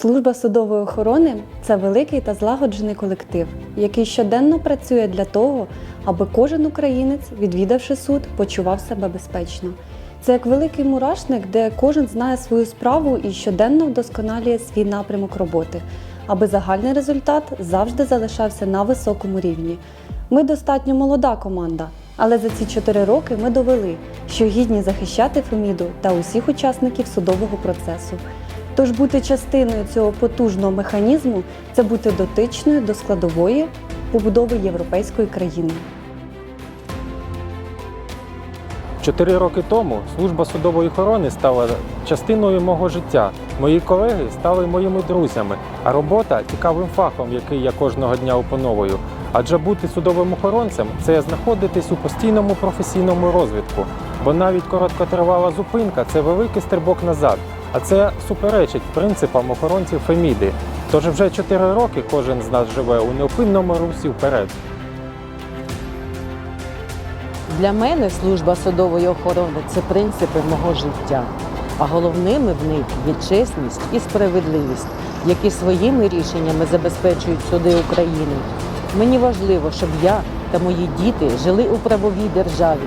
Служба судової охорони це великий та злагоджений колектив, який щоденно працює для того, аби кожен українець, відвідавши суд, почував себе безпечно. Це як великий мурашник, де кожен знає свою справу і щоденно вдосконалює свій напрямок роботи, аби загальний результат завжди залишався на високому рівні. Ми достатньо молода команда, але за ці чотири роки ми довели, що гідні захищати Феміду та усіх учасників судового процесу. Тож бути частиною цього потужного механізму це бути дотичною до складової побудови європейської країни. Чотири роки тому служба судової охорони стала частиною мого життя. Мої колеги стали моїми друзями, а робота цікавим фахом, який я кожного дня опановую. Адже бути судовим охоронцем це знаходитись у постійному професійному розвитку, бо навіть короткотривала зупинка це великий стрибок назад, а це суперечить принципам охоронців Феміди. Тож вже чотири роки кожен з нас живе у неупинному русі вперед. Для мене служба судової охорони це принципи мого життя. А головними в них є чесність і справедливість, які своїми рішеннями забезпечують суди України. Мені важливо, щоб я та мої діти жили у правовій державі.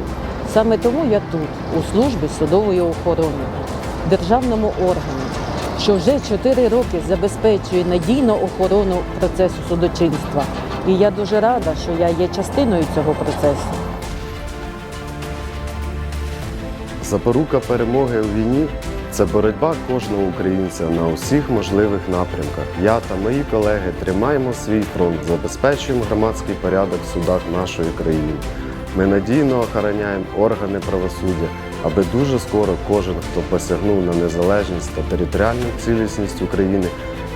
Саме тому я тут, у службі судової охорони, державному органі, що вже 4 роки забезпечує надійну охорону процесу судочинства. І я дуже рада, що я є частиною цього процесу. Запорука перемоги у війні це боротьба кожного українця на усіх можливих напрямках. Я та мої колеги тримаємо свій фронт, забезпечуємо громадський порядок в судах нашої країни. Ми надійно охороняємо органи правосуддя, аби дуже скоро кожен, хто посягнув на незалежність та територіальну цілісність України,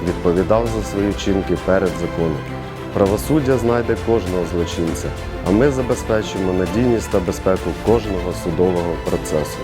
відповідав за свої вчинки перед законом. Правосуддя знайде кожного злочинця, а ми забезпечимо надійність та безпеку кожного судового процесу.